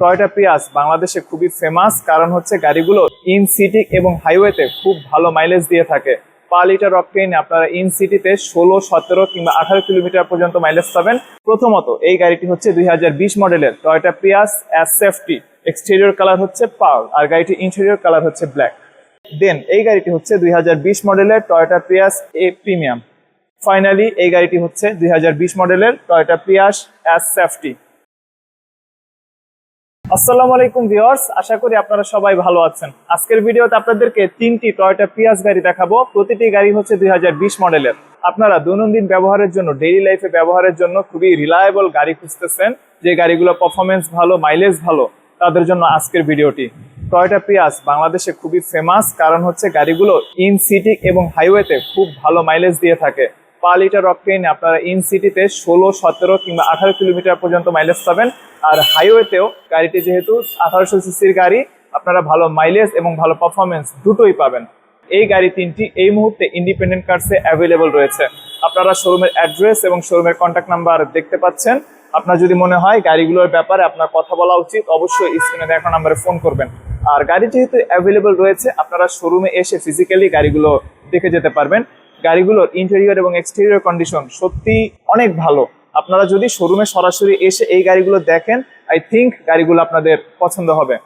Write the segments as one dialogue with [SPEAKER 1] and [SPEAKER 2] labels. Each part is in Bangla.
[SPEAKER 1] টয়টা পিয়াস বাংলাদেশে খুবই ফেমাস কারণ হচ্ছে গাড়িগুলো ইন সিটি এবং হাইওয়েতে খুব ভালো মাইলেজ দিয়ে থাকে। পার লিটার অকটেইনে আপনারা ইন সিটিতে ষোলো, সতেরো কিংবা আঠারো কিলোমিটার পর্যন্ত মাইলেজ পাবেন। প্রথমত, এই গাড়িটি হচ্ছে দুই হাজার বিশ মডেলের Toyota Prius S safety exterior colour হচ্ছে পার্ল আর গাড়িটি ইন্টেরিয়র কালার হচ্ছে ব্ল্যাক দেন এই গাড়িটি হচ্ছে দুই হাজার বিশ মডেলের Toyota Prius A premium finally এই গাড়িটি হচ্ছে দুই হাজার বিশ মডেলের টয়টা পিয়াস অ্যাস সেফটি আসসালামু আলাইকুম ভিউয়ার্স, আশা করি আপনারা সবাই ভালো আছেন। আজকের ভিডিওতে আপনাদেরকে তিনটি টয়োটা পিয়াস গাড়ি দেখাবো। প্রতিটি গাড়ি হচ্ছে দুই হাজার বিশ মডেলের। আপনারা দৈনন্দিন ব্যবহারের জন্য ডেইলি লাইফে ব্যবহারের জন্য খুবই রিলায়েবল গাড়ি খুঁজতেছেন। যে গাড়িগুলো পারফরমেন্স ভালো মাইলেজ ভালো, তাদের জন্য আজকের ভিডিওটি। টয়োটা পিয়াস বাংলাদেশে খুবই ফেমাস কারণ হচ্ছে গাড়িগুলো ইন সিটি এবং হাইওয়েতে খুব ভালো মাইলেজ দিয়ে থাকে। পার লিটার অকটেইনে আপনারা ইন সিটিতে ষোলো, সতেরো কিংবা আঠারো কিলোমিটার পর্যন্ত মাইলেজ পাবেন। আর হাইওয়েতেও গাড়িটি যেহেতু আঠারোশো সিসির গাড়ি, আপনারা ভালো মাইলেজ এবং ভালো পারফরমেন্স দুটোই পাবেন। এই গাড়ি তিনটি এই মুহূর্তে ইন্ডিপেন্ডেন্ট কার্সে অ্যাভেলেবল রয়েছে। আপনারা শোরুমের অ্যাড্রেস এবং শোরুমের কন্ট্যাক্ট নাম্বার দেখতে পাচ্ছেন। আপনার যদি মনে হয় গাড়িগুলোর ব্যাপারে আপনার কথা বলা উচিত, অবশ্যই স্ক্রিনে দেখা নাম্বারে ফোন করবেন। আর গাড়ি যেহেতু অ্যাভেলেবল রয়েছে, আপনারা শোরুমে এসে ফিজিক্যালি গাড়িগুলো দেখে যেতে পারবেন। গাড়িগুলোর ইন্টেরিয়র এবং এক্সটেরিয়র কন্ডিশন সত্যি অনেক ভালো। আপনারা যদি শোরুমে সরাসরি এসে এই গাড়িগুলো দেখেন আই থিঙ্ক গাড়িগুলো আপনাদের পছন্দ হবে।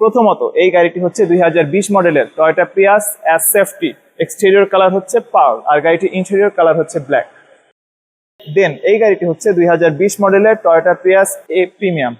[SPEAKER 1] প্রথমত, এই গাড়িটি হচ্ছে দুই হাজার বিশ মডেলের Toyota Prius S safety exterior colour হচ্ছে পার্ল আর গাড়িটির ইন্টেরিয়র কালার হচ্ছে ব্ল্যাক দেন এই গাড়িটি হচ্ছে দুই হাজার বিশ মডেলের Toyota Prius A premium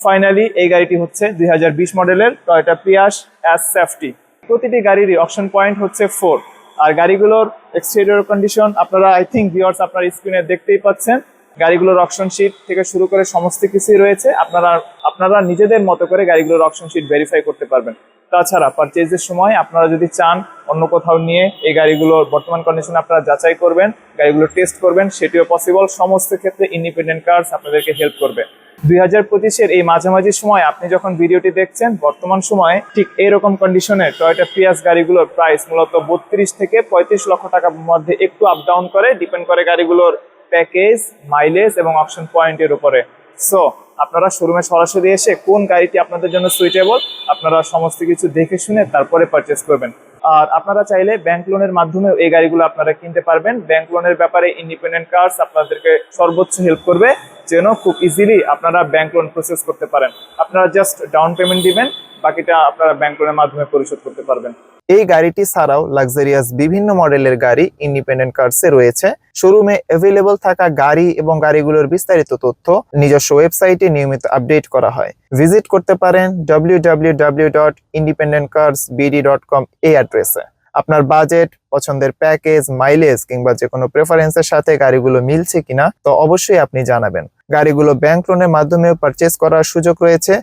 [SPEAKER 1] finally এই গাড়িটি হচ্ছে দুই হাজার বিশ মডেলের টয়টা পিয়াস অ্যাস সেফটি প্রতিটি গাড়িরই অপশন পয়েন্ট হচ্ছে ফোর আর গাড়িগুলোর এক্সটেরিয়র কন্ডিশন আপনারা আই থিঙ্ক ভিওর্স আপনার স্ক্রিনে দেখতেই পাচ্ছেন। গাড়িগুলোর অপশন শিট থেকে শুরু করে সমস্ত কিছুই রয়েছে। আপনারা আপনারা নিজেদের মতো করে গাড়িগুলোর অপশন শিট ভেরিফাই করতে পারবেন। তাছাড়া পারচেজের সময় আপনারা যদি চান অন্য কোথাও নিয়ে এই গাড়িগুলোর বর্তমান কন্ডিশন আপনারা যাচাই করবেন, গাড়িগুলো টেস্ট করবেন, সেটিও পসিবল সমস্ত ক্ষেত্রে ইন্ডিপেন্ডেন্ট কার্স আপনাদেরকে হেল্প করবে। দুই হাজার পঁচিশের এই মাঝামাঝি সময় আপনি যখন ভিডিওটি দেখছেন, বর্তমান সময়ে ঠিক এরকম কন্ডিশনে টয়টা পিয়াস গাড়িগুলোর প্রাইস মূলত বত্রিশ থেকে পঁয়ত্রিশ লক্ষ টাকার মধ্যে একটু আপ ডাউন করে ডিপেন্ড করে গাড়িগুলোর প্যাকেজ মাইলেজ এবং অপশন পয়েন্টের উপরে। সো আপনারা শোরুমে সরাসরি এসে কোন গাড়িটি আপনাদের জন্য সুইটেবল আপনারা সমস্ত কিছু দেখে শুনে তারপরে পারচেস করবেন। আর আপনারা চাইলে ব্যাংক লোনের মাধ্যমে এই গাড়িগুলো আপনারা কিনতে পারবেন। ব্যাংক লোনের ব্যাপারে ইন্ডিপেন্ডেন্ট কার্স আপনাদেরকে সর্বোচ্চ হেল্প করবে। যেন খুব ইজিলি আপনারা ব্যাংক লোন প্রসেস করতে পারেন। আপনারা জাস্ট ডাউন পেমেন্ট দিবেন, বাকিটা আপনারা ব্যাংক লোনের মাধ্যমে পরিশোধ করতে পারবেন।
[SPEAKER 2] এই গাড়িটি ছাড়াও লাক্সারিয়াস বিভিন্ন মডেলের গাড়ি ইন্ডিপেন্ডেন্ট কার্সে রয়েছে। শোরুমে অ্যাভেলেবল থাকা গাড়ি এবং গাড়িগুলোর বিস্তারিত তথ্য নিজস্ব ওয়েবসাইটে নিয়মিত আপডেট করা হয়। ভিজিট করতে পারেন W W W dot independent cars BD dot com এই অ্যাড্রেসে আপনার বাজেট পছন্দের প্যাকেজ মাইলেজ কিংবা যে কোনো প্রেফারেন্সের সাথে গাড়িগুলো মিলছে কিনা, তো অবশ্যই আপনি জানাবেন। গাড়িগুলো ব্যাংক লোনের মাধ্যমে পারচেস করার সুযোগ রয়েছে।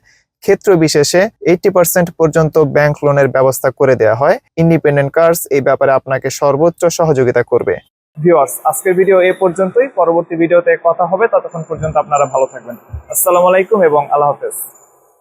[SPEAKER 2] ক্ষেত্র বিশেষে এইটি পার্সেন্ট পর্যন্ত ব্যাংক লোনের ব্যবস্থা করে দেওয়া হয়। ইন্ডিপেন্ডেন্ট কার্স এই ব্যাপারে আপনাকে সর্বোচ্চ সহযোগিতা করবে।
[SPEAKER 1] ভিউয়ার্স, আজকের ভিডিও এ পর্যন্তই। পরবর্তী ভিডিওতে কথা হবে। ততক্ষণ পর্যন্ত আপনারা ভালো থাকবেন। আসসালামু আলাইকুম এবং আল্লাহ হাফেজ।